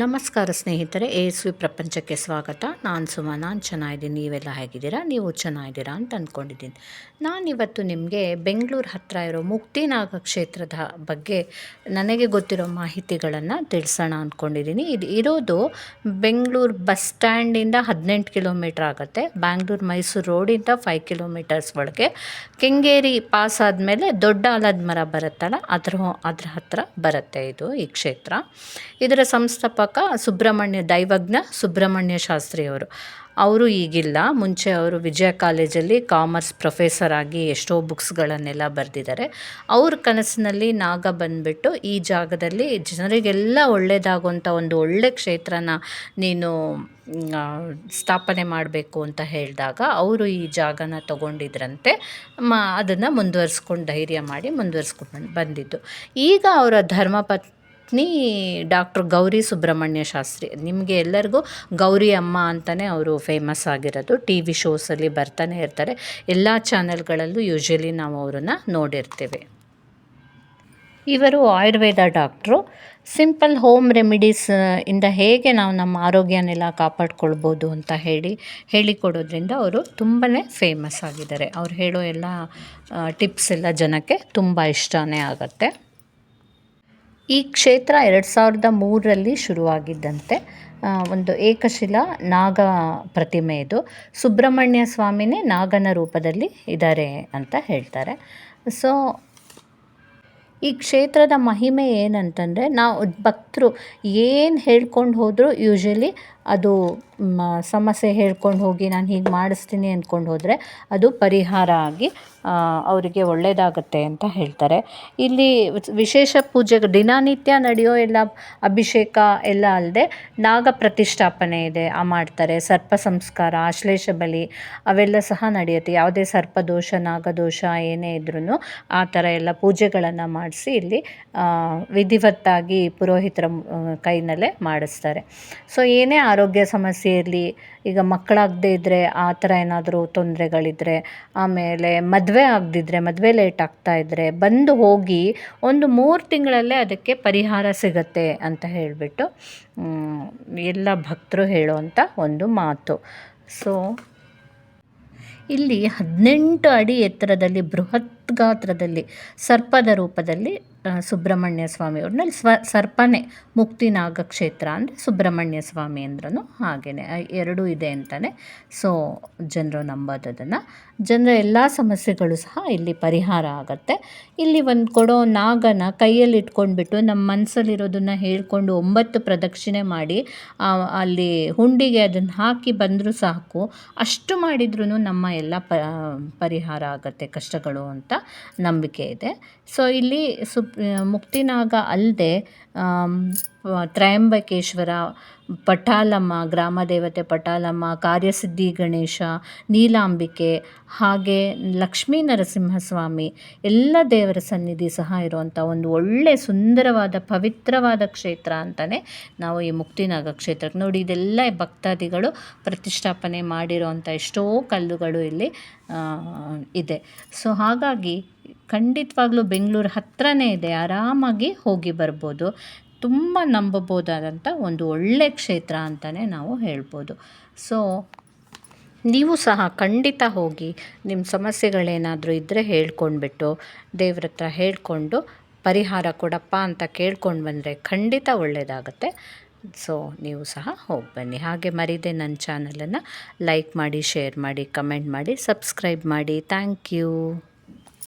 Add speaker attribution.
Speaker 1: ನಮಸ್ಕಾರ ಸ್ನೇಹಿತರೆ A S V ಪ್ರಪಂಚಕ್ಕೆ ಸ್ವಾಗತ. ನಾನು ಸುಮ, ನಾನು ಚೆನ್ನಾಗಿದ್ದೀನಿ. ನೀವೆಲ್ಲ ಹೇಗಿದ್ದೀರಾ? ನೀವು ಚೆನ್ನಾಗಿದ್ದೀರಾ ಅಂತ ಅಂದ್ಕೊಂಡಿದ್ದೀನಿ ನಾನಿವತ್ತು ನಿಮಗೆ ಬೆಂಗಳೂರು ಹತ್ತಿರ ಇರೋ ಮುಕ್ತಿನಾಗ ಕ್ಷೇತ್ರದ ಬಗ್ಗೆ ನನಗೆ ಗೊತ್ತಿರೋ ಮಾಹಿತಿಗಳನ್ನು ತಿಳಿಸೋಣ ಅಂದ್ಕೊಂಡಿದ್ದೀನಿ ಇದು, ಇರೋದು ಬೆಂಗಳೂರು ಬಸ್ ಸ್ಟ್ಯಾಂಡಿಂದ ಹದಿನೆಂಟು ಕಿಲೋಮೀಟ್ರ್ ಆಗುತ್ತೆ. ಬ್ಯಾಂಗ್ಳೂರು ಮೈಸೂರು ರೋಡಿಂದ ಫೈವ್ ಕಿಲೋಮೀಟರ್ಸ್ ಒಳಗೆ. ಕೆಂಗೇರಿ ಪಾಸ್ ಆದಮೇಲೆ ದೊಡ್ಡ ಆಲದ ಮರ ಬರುತ್ತಲ್ಲ, ಅದ್ರ ಅದ್ರ ಹತ್ತಿರ ಬರುತ್ತೆ ಇದು ಈ ಕ್ಷೇತ್ರ. ಇದರ ಸಂಸ್ಥಾಪಕ ಸುಬ್ರಹ್ಮಣ್ಯ ದೈವಜ್ಞ ಸುಬ್ರಹ್ಮಣ್ಯ ಶಾಸ್ತ್ರಿಯವರು ಅವರು. ಈಗಿಲ್ಲ. ಮುಂಚೆ ಅವರು ವಿಜಯ ಕಾಲೇಜಲ್ಲಿ ಕಾಮರ್ಸ್ ಪ್ರೊಫೆಸರ್ ಆಗಿ ಎಷ್ಟೋ ಬುಕ್ಸ್ಗಳನ್ನೆಲ್ಲ ಬರೆದಿದ್ದಾರೆ. ಅವ್ರ ಕನಸಿನಲ್ಲಿ ನಾಗ ಬಂದ್ಬಿಟ್ಟು ಈ ಜಾಗದಲ್ಲಿ ಜನರಿಗೆಲ್ಲ ಒಳ್ಳೆಯದಾಗುವಂಥ ಒಂದು ಒಳ್ಳೆ ಕ್ಷೇತ್ರನ ನೀನು ಸ್ಥಾಪನೆ ಮಾಡಬೇಕು ಅಂತ ಹೇಳಿದಾಗ ಅವರು ಈ ಜಾಗನ ತಗೊಂಡಿದ್ರಂತೆ. ಮ, ಅದನ್ನು ಮುಂದುವರಿಸ್ಕೊಂಡು ಧೈರ್ಯ ಮಾಡಿ ಮುಂದುವರಿಸ್ಕೊಂಡು ಬಂದಿದ್ದು. ಈಗ ಅವರ ಧರ್ಮಪತ್ನಿ ಡಾಕ್ಟರ್ ಗೌರಿ ಸುಬ್ರಹ್ಮಣ್ಯ ಶಾಸ್ತ್ರಿ. ನಿಮಗೆ ಎಲ್ಲರಿಗೂ ಗೌರಿ ಅಮ್ಮ ಅಂತಲೇ ಅವರು ಫೇಮಸ್ ಆಗಿರೋದು. ಟಿ ವಿ ಶೋಸಲ್ಲಿ ಬರ್ತಾನೆ ಇರ್ತಾರೆ. ಎಲ್ಲ ಚಾನೆಲ್ಗಳಲ್ಲೂ ಯೂಶ್ವಲಿ ನಾವು ಅವರನ್ನು ನೋಡಿರ್ತೀವಿ. ಇವರು Ayurveda doctor. Simple home remedies ಇಂದ ಹೇಗೆ ನಾವು ನಮ್ಮ ಆರೋಗ್ಯನೆಲ್ಲ ಕಾಪಾಡ್ಕೊಳ್ಬೋದು ಅಂತ ಹೇಳಿ, ಹೇಳಿಕೊಡೋದ್ರಿಂದ ಅವರು ತುಂಬಾ ಫೇಮಸ್ ಆಗಿದ್ದಾರೆ. ಅವ್ರು ಹೇಳೋ ಎಲ್ಲ ಟಿಪ್ಸ್ ಎಲ್ಲ ಜನಕ್ಕೆ ತುಂಬ ಇಷ್ಟನೇ ಆಗುತ್ತೆ. ಈ ಕ್ಷೇತ್ರ ಎರಡು ಸಾವಿರದ ಮೂರರಲ್ಲಿ ಶುರುವಾಗಿದ್ದಂತೆ ಒಂದು ಏಕಶಿಲಾ ನಾಗ ಪ್ರತಿಮೆ ಇದು. ಸುಬ್ರಹ್ಮಣ್ಯ ಸ್ವಾಮಿನೇ ನಾಗನ ರೂಪದಲ್ಲಿ ಇದ್ದಾರೆ ಅಂತ ಹೇಳ್ತಾರೆ. ಸೊ ಈ ಕ್ಷೇತ್ರದ ಮಹಿಮೆ ಏನಂತಂದರೆ, ನಾವು ಭಕ್ತರು ಏನು ಹೇಳ್ಕೊಂಡು ಹೋದರೂ ಯೂಶ್ವಲಿ ಅದು ಸಮಸ್ಯೆ ಹೇಳ್ಕೊಂಡು ಹೋಗಿ ನಾನು ಹೀಗೆ ಮಾಡಿಸ್ತೀನಿ ಅಂದ್ಕೊಂಡು ಹೋದರೆ ಅದು ಪರಿಹಾರ ಆಗಿ ಅವರಿಗೆ ಒಳ್ಳೆಯದಾಗುತ್ತೆ ಅಂತ ಹೇಳ್ತಾರೆ. ಇಲ್ಲಿ ವಿಶೇಷ ಪೂಜೆ ದಿನನಿತ್ಯ ನಡೆಯೋ ಎಲ್ಲ ಅಭಿಷೇಕ ಎಲ್ಲ ಅಲ್ಲದೆ ನಾಗ ಪ್ರತಿಷ್ಠಾಪನೆ ಇದೆ, ಆ ಮಾಡ್ತಾರೆ. ಸರ್ಪ ಸಂಸ್ಕಾರ, ಆಶ್ಲೇಷ ಬಲಿ ಅವೆಲ್ಲ ಸಹ ನಡೆಯುತ್ತೆ. ಯಾವುದೇ ಸರ್ಪದೋಷ ನಾಗದೋಷ ಏನೇ ಇದ್ರೂ ಆ ಥರ ಎಲ್ಲ ಪೂಜೆಗಳನ್ನು ಮಾಡಿಸಿ ಇಲ್ಲಿ ವಿಧಿವತ್ತಾಗಿ ಪುರೋಹಿತರ ಕೈನಲ್ಲೇ ಮಾಡಿಸ್ತಾರೆ. ಸೊ ಏನೇ ಆರೋಗ್ಯ ಸಮಸ್ಯೆ ಇರಲಿ, ಈಗ ಮಕ್ಕಳಾಗದೇ ಇದ್ದರೆ ಆ ಥರ ಏನಾದರೂ ತೊಂದರೆಗಳಿದ್ರೆ, ಆಮೇಲೆ ಮದುವೆ ಆಗದಿದ್ರೆ, ಮದುವೆ ಲೇಟ್ ಆಗ್ತಾ ಇದ್ದರೆ ಬಂದು ಹೋಗಿ ಒಂದು ಮೂರು ತಿಂಗಳಲ್ಲೇ ಅದಕ್ಕೆ ಪರಿಹಾರ ಸಿಗತ್ತೆ ಅಂತ ಹೇಳಿಬಿಟ್ಟು ಎಲ್ಲ ಭಕ್ತರು ಹೇಳುವಂಥ ಒಂದು ಮಾತು. ಸೊ ಇಲ್ಲಿ ಹದಿನೆಂಟು ಅಡಿ ಎತ್ತರದಲ್ಲಿ, ಬೃಹತ್ ಗಾತ್ರದಲ್ಲಿ, ಸರ್ಪದ ರೂಪದಲ್ಲಿ ಸುಬ್ರಹ್ಮಣ್ಯ ಸ್ವಾಮಿ ಅವ್ರನ್ನ ಸ್ವ, ಸರ್ಪನೆ ಮುಕ್ತಿ ನಾಗ ಕ್ಷೇತ್ರ ಅಂದರೆ ಸುಬ್ರಹ್ಮಣ್ಯ ಸ್ವಾಮಿ ಅಂದ್ರೂ ಹಾಗೆಯೇ ಎರಡೂ ಇದೆ ಅಂತಲೇ ಸೊ ಜನರು ನಂಬೋದು ಅದನ್ನು ಜನರ ಎಲ್ಲ ಸಮಸ್ಯೆಗಳು ಸಹ ಇಲ್ಲಿ ಪರಿಹಾರ ಆಗುತ್ತೆ. ಇಲ್ಲಿ ಒಂದು ಕೊಡೋ ನಾಗನ ಕೈಯಲ್ಲಿ ಇಟ್ಕೊಂಡ್ಬಿಟ್ಟು ನಮ್ಮ ಮನಸ್ಸಲ್ಲಿರೋದನ್ನು ಹೇಳ್ಕೊಂಡು ಒಂಬತ್ತು ಪ್ರದಕ್ಷಿಣೆ ಮಾಡಿ ಅಲ್ಲಿ ಹುಂಡಿಗೆ ಅದನ್ನು ಹಾಕಿ ಬಂದರೂ ಸಾಕು. ಅಷ್ಟು ಮಾಡಿದ್ರೂ ನಮ್ಮ ಎಲ್ಲ ಪರಿಹಾರ ಆಗುತ್ತೆ, ಕಷ್ಟಗಳು ಅಂತ ನಂಬಿಕೆ ಇದೆ. ಸೊ ಇಲ್ಲಿ ಸುಪ್ ಮುಕ್ತಿನಾಗ ಅಲ್ಲದೆ ತ್ರಯಂಬಕೇಶ್ವರ, ಪಟಾಲಮ್ಮ, ಗ್ರಾಮ ದೇವತೆ ಪಟಾಲಮ್ಮ, ಕಾರ್ಯಸಿದ್ಧಿ ಗಣೇಶ, ನೀಲಾಂಬಿಕೆ, ಹಾಗೆ ಲಕ್ಷ್ಮೀ ನರಸಿಂಹಸ್ವಾಮಿ ಎಲ್ಲ ದೇವರ ಸನ್ನಿಧಿ ಸಹ ಇರುವಂಥ ಒಂದು ಒಳ್ಳೆ ಸುಂದರವಾದ ಪವಿತ್ರವಾದ ಕ್ಷೇತ್ರ ಅಂತಲೇ ನಾವು ಈ ಮುಕ್ತಿನಾಗ ಕ್ಷೇತ್ರಕ್ಕೆ ನೋಡಿ. ಇದೆಲ್ಲ ಭಕ್ತಾದಿಗಳು ಪ್ರತಿಷ್ಠಾಪನೆ ಮಾಡಿರೋವಂಥ ಎಷ್ಟೋ ಕಲ್ಲುಗಳು ಇಲ್ಲಿ ಇದೆ. ಸೊ ಹಾಗಾಗಿ ಖಂಡಿತವಾಗ್ಲೂ ಬೆಂಗಳೂರು ಹತ್ರನೇ ಇದೆ. ಆರಾಮಾಗಿ ಹೋಗಿ ಬರ್ಬೋದು. ತುಂಬ ನಂಬಬೋದಾದಂಥ ಒಂದು ಒಳ್ಳೆ ಕ್ಷೇತ್ರ ಅಂತಲೇ ನಾವು ಹೇಳ್ಬೋದು. ಸೊ ನೀವು ಸಹ ಖಂಡಿತ ಹೋಗಿ ನಿಮ್ಮ ಸಮಸ್ಯೆಗಳೇನಾದರೂ ಇದ್ದರೆ ಹೇಳ್ಕೊಂಡ್ಬಿಟ್ಟು ದೇವ್ರ ಹತ್ರ ಹೇಳ್ಕೊಂಡು ಪರಿಹಾರ ಕೊಡಪ್ಪ ಅಂತ ಕೇಳ್ಕೊಂಡು ಬಂದರೆ ಖಂಡಿತ ಒಳ್ಳೆಯದಾಗುತ್ತೆ ಸೊ ನೀವು ಸಹ ಹೋಗಿ ಬನ್ನಿ. ಹಾಗೆ ಮರೀದೆ ನನ್ನ ಚಾನಲನ್ನು ಲೈಕ್ ಮಾಡಿ ಶೇರ್ ಮಾಡಿ ಕಮೆಂಟ್ ಮಾಡಿ ಸಬ್ಸ್ಕ್ರೈಬ್ ಮಾಡಿ. Thank you